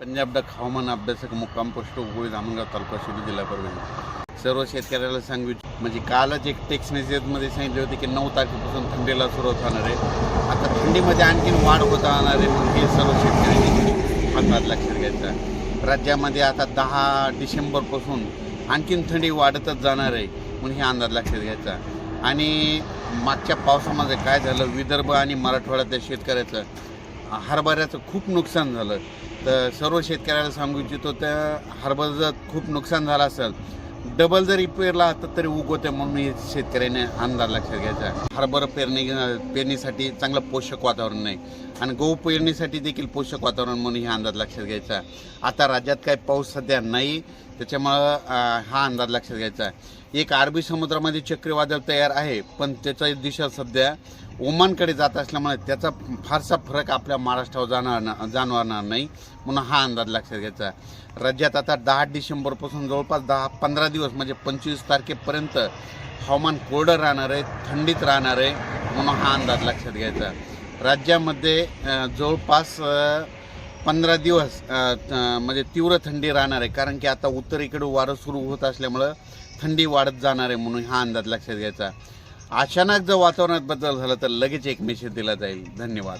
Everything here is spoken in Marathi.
पंजाब डक हवामान अभ्यासक मुक्काम पोस्ट उगोळी धामणगाव तालुका शिरू जिल्हा परभणी. सर्व शेतकऱ्याला सांगू म्हणजे कालच एक टेक्स्ट मेसेजमध्ये सांगितले होते की नऊ तारखेपासून थंडीला सुरुवात होणार आहे. आता थंडीमध्ये आणखीन वाढ होत राहणार आहे म्हणून हे सर्व शेतकऱ्यांनी हातात लक्षात घ्यायचं राज्यामध्ये आता दहा डिसेंबरपासून आणखीन थंडी वाढतच जाणार आहे म्हणून हे अंदाज लक्षात घ्यायचा आणि मागच्या पावसामध्ये काय झालं? विदर्भ आणि मराठवाड्यातल्या शेतकऱ्याचं हरभऱ्याचं खूप नुकसान झालं. तर सर्व शेतकऱ्याला सांगू इच्छितो त्या हरभर जर खूप नुकसान झालं असेल. डबल जरी पेरला तर तरी उगवते म्हणून हे शेतकऱ्याने अंदाज लक्षात घ्यायचा. हरभरा पेरणी पेरणीसाठी चांगलं पोषक वातावरण नाही. आणि गहू पेरणीसाठी देखील पोषक वातावरण म्हणून हे अंदाज लक्षात घ्यायचा. आता राज्यात काही पाऊस सध्या नाही. त्याच्यामुळं हा अंदाज लक्षात घ्यायचा आहे. एक अरबी समुद्रामध्ये चक्रीवादळ तयार आहे पण त्याचा दिशा सध्या ओमानकडे जात असल्यामुळे त्याचा फारसा फरक आपल्या महाराष्ट्रावर जाणार ना जाणवणार नाही म्हणून हा अंदाज लक्षात घ्यायचा राज्यात आता दहा डिसेंबरपासून जवळपास दहा पंधरा दिवस म्हणजे पंचवीस तारखेपर्यंत हवामान कोरडं राहणार आहे थंडीत राहणार आहे म्हणून हा अंदाज लक्षात घ्यायचा राज्यामध्ये जवळपास पंधरा दिवस म्हणजे तीव्र थंडी राहणार आहे. कारण की आता उत्तरेकडे वारं सुरू होत असल्यामुळं थंडी वाढत जाणार आहे म्हणून हा अंदाज लक्षात घ्यायचा. अचानक जर वातावरणात बदल झाला तर लगेच एक मेसेज दिला जाईल. धन्यवाद.